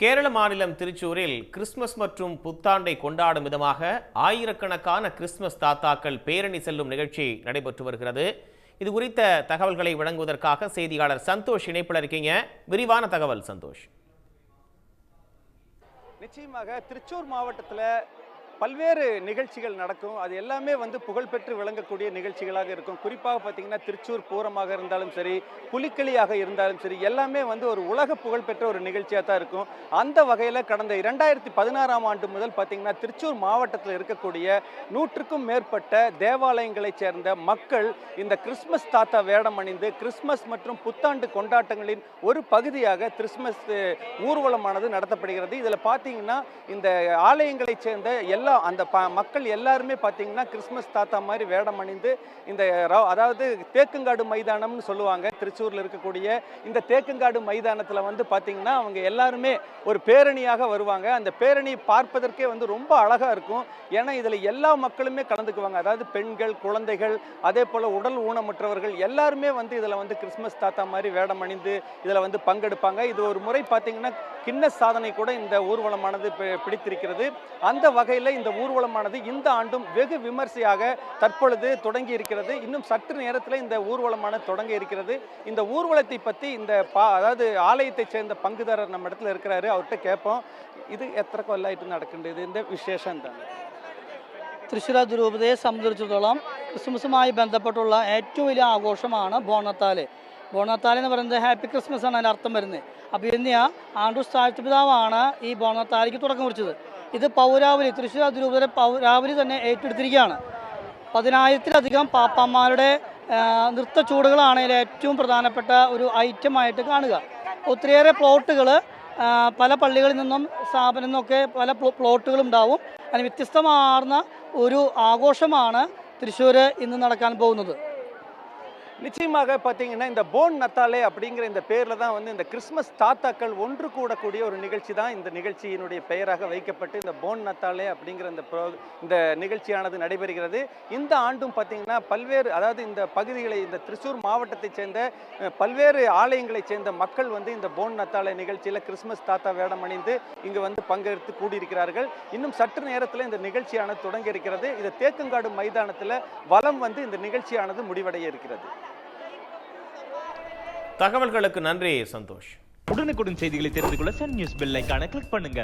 கேரள மாநிலம் திருச்சூரில் கிறிஸ்துமஸ் மற்றும் புத்தாண்டை கொண்டாடும் விதமாக ஆயிரக்கணக்கான கிறிஸ்துமஸ் தாத்தாக்கள் பேரணி செல்லும் நிகழ்ச்சி நடைபெற்று வருகிறது. இது குறித்த தகவல்களை வழங்குவதற்காக செய்தியாளர் சந்தோஷ் இணைப்பில் இருக்கீங்க. விரிவான தகவல் சந்தோஷ். நிச்சயமாக திருச்சூர் மாவட்டத்தில் பல்வேறு நிகழ்ச்சிகள் நடக்கும். அது எல்லாமே வந்து புகழ்பெற்று விளங்கக்கூடிய நிகழ்ச்சிகளாக இருக்கும். குறிப்பாக பார்த்தீங்கன்னா திருச்சூர் பூரமாக இருந்தாலும் சரி புலிக்களியாக இருந்தாலும் சரி எல்லாமே வந்து ஒரு உலக புகழ்பெற்ற ஒரு நிகழ்ச்சியாக தான் இருக்கும். அந்த வகையில் கடந்த இரண்டாயிரத்தி பதினாறாம் ஆண்டு முதல் பார்த்தீங்கன்னா திருச்சூர் மாவட்டத்தில் இருக்கக்கூடிய நூற்றுக்கும் மேற்பட்ட தேவாலயங்களைச் சேர்ந்த மக்கள் இந்த கிறிஸ்மஸ் தாத்தா வேடம் அணிந்து கிறிஸ்மஸ் மற்றும் புத்தாண்டு கொண்டாட்டங்களின் ஒரு பகுதியாக கிறிஸ்மஸ் ஊர்வலமானது நடத்தப்படுகிறது. இதில் பார்த்தீங்கன்னா இந்த ஆலயங்களைச் சேர்ந்த எல்லா அந்த ப மக்கள் எல்லாருமே பார்த்தீங்கன்னா கிறிஸ்மஸ் தாத்தா மாதிரி வேடம் அணிந்து இந்த அதாவது தேக்குங்காடு மைதானம்னு சொல்லுவாங்க. திருச்சூரில் இருக்கக்கூடிய இந்த தேக்குங்காடு மைதானத்தில் வந்து பார்த்தீங்கன்னா அவங்க எல்லாருமே ஒரு பேரணியாக வருவாங்க. அந்த பேரணி பார்ப்பதற்கே வந்து ரொம்ப அழகாக இருக்கும். ஏன்னா இதில் எல்லா மக்களுமே கலந்துக்குவாங்க. அதாவது பெண்கள் குழந்தைகள் அதே போல் உடல் ஊனமுற்றவர்கள் எல்லாருமே வந்து இதில் வந்து கிறிஸ்மஸ் தாத்தா மாதிரி வேடம் அணிந்து இதில் வந்து பங்கெடுப்பாங்க. இது ஒரு முறை பார்த்தீங்கன்னா கிண்ண சாதனை கூட இந்த ஊர்வலமானது பிடித்திருக்கிறது. அந்த வகையில் இந்த ஊர்வலமானது இந்த ஆண்டும் வெகு விமர்சையாக தற்பொழுது தொடங்கி இருக்கிறது இன்னும் சற்று நேரத்தில் இந்த ஊர்வலமானது தொடங்க இருக்கிறது இந்த ஊர்வலத்தை பற்றி இந்த பா அதாவது ஆலயத்தை சேர்ந்த பங்குதாரர் நம்ம இடத்துல இருக்கிறாரு அவர்கிட்ட கேட்போம் ഇത് എത്ര കൊല്ലമായിട്ട് നടക്കേണ്ടത് ഇതിൻ്റെ വിശേഷം എന്താണ് തൃശ്ശൂർ ദുരൂപതയെ സംബന്ധിച്ചിടത്തോളം ക്രിസ്മസുമായി ബന്ധപ്പെട്ടുള്ള ഏറ്റവും വലിയ ആഘോഷമാണ് ബോണത്താല് ബോണത്താല് എന്ന് പറയുന്നത് ഹാപ്പി ക്രിസ്മസ് ആണ് അതിൻ്റെ അർത്ഥം വരുന്നത് അപ്പോൾ ഇന്ന് ആണ്ടൂർ സ്ഥാപിതാവാണ് ഈ ബോണത്താലിക്ക് തുടക്കം കുറിച്ചത് ഇത് പൗരാവലി തൃശ്ശൂർ അതിരൂപതയുടെ പൗരാവലി തന്നെ ഏറ്റെടുത്തിരിക്കുകയാണ്. പതിനായിരത്തിലധികം പാപ്പാന്മാരുടെ നൃത്ത നൃത്തച്ചൂടുകളാണ് ഇതിൽ ഏറ്റവും പ്രധാനപ്പെട്ട ഒരു ഐറ്റമായിട്ട് കാണുക. ഒത്തിരിയേറെ പ്ലോട്ടുകൾ പല പള്ളികളിൽ നിന്നും സ്ഥാപനം നിന്നൊക്കെ പല പ്ലോട്ടുകളുണ്ടാവും അതിന് വ്യത്യസ്തമാർന്ന ഒരു ആഘോഷമാണ് തൃശ്ശൂർ ഇന്ന് നടക്കാൻ പോകുന്നത്. நிச்சயமாக பார்த்தீங்கன்னா இந்த போன் நத்தாலே அப்படிங்கிற இந்த பேரில் தான் வந்து இந்த கிறிஸ்மஸ் தாத்தாக்கள் ஒன்று கூடக்கூடிய ஒரு நிகழ்ச்சி தான் இந்த நிகழ்ச்சியினுடைய பெயராக வைக்கப்பட்டு இந்த போன் நத்தாலே அப்படிங்கிற இந்த ப்ரோ இந்த நிகழ்ச்சியானது நடைபெறுகிறது. இந்த ஆண்டும் பார்த்தீங்கன்னா பல்வேறு அதாவது இந்த பகுதிகளை இந்த திருச்சூர் மாவட்டத்தைச் சேர்ந்த பல்வேறு ஆலயங்களைச் சேர்ந்த மக்கள் வந்து இந்த போன் நத்தாலே நிகழ்ச்சியில் கிறிஸ்மஸ் தாத்தா வேடம் அணிந்து இங்கு வந்து பங்கெடுத்து கூடியிருக்கிறார்கள். இன்னும் சற்று நேரத்தில் இந்த நிகழ்ச்சியானது தொடங்க இருக்கிறது. இது தேக்கங்காடு மைதானத்தில் வலம் வந்து இந்த நிகழ்ச்சியானது முடிவடைய இருக்கிறது. தகவல்களுக்கு நன்றி சந்தோஷ். உடனுக்குடன் செய்திகளை தெரிந்து கொள்ள Sun News bell icon click பண்ணுங்க.